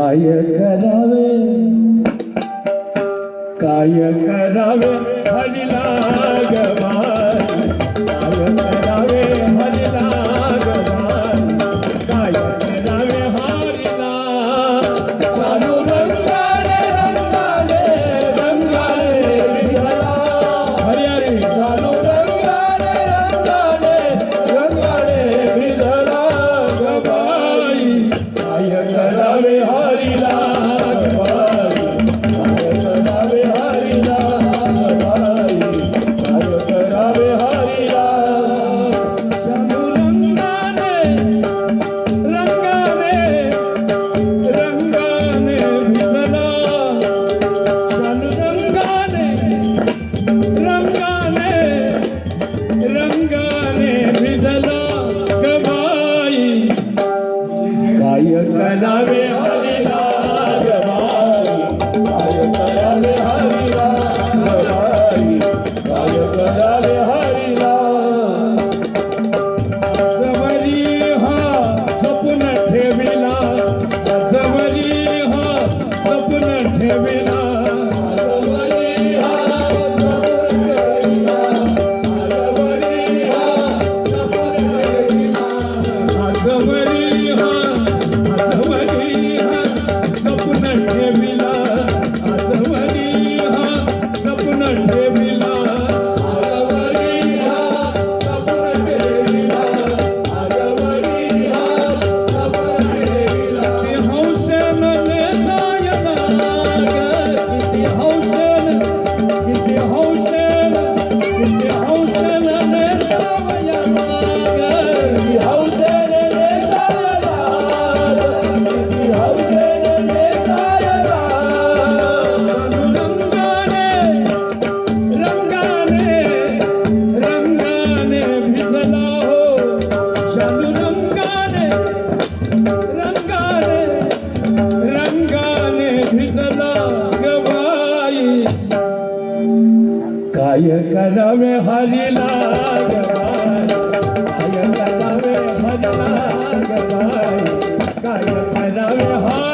काय करावे काय करावे हरिला गवा हरि हरिला गाय नवे हरि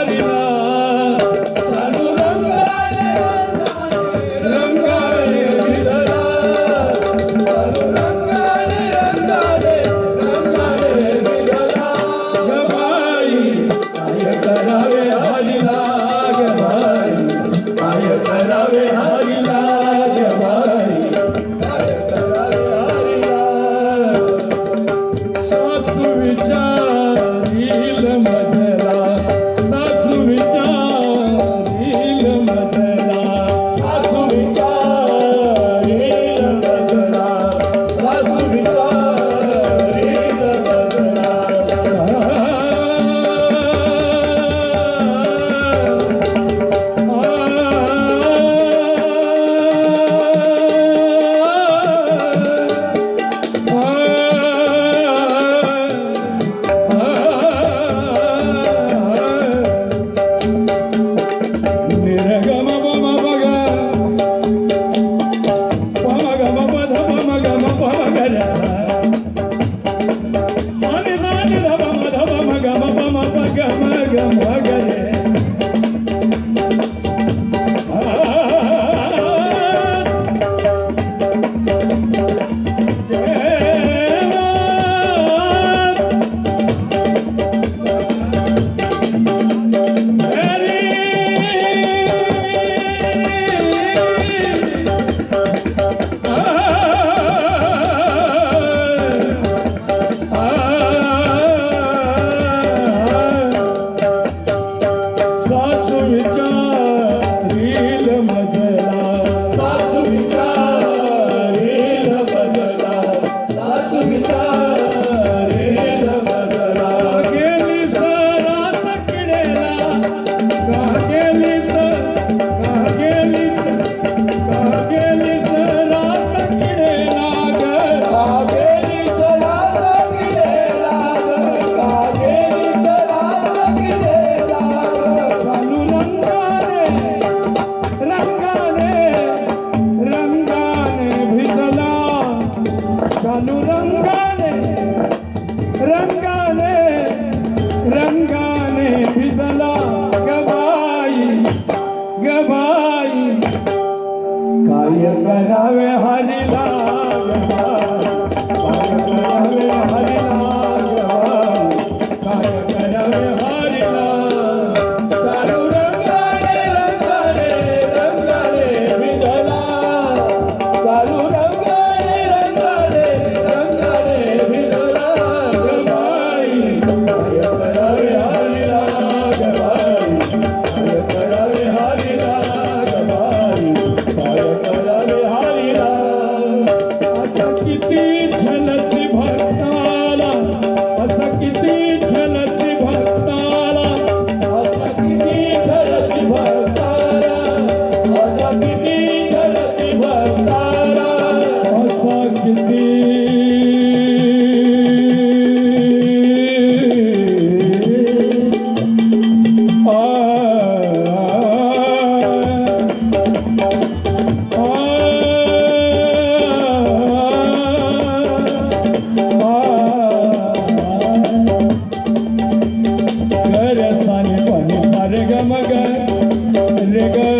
लाई काय करावे हरिला काय करावे हरिला रे ग म ग रे ग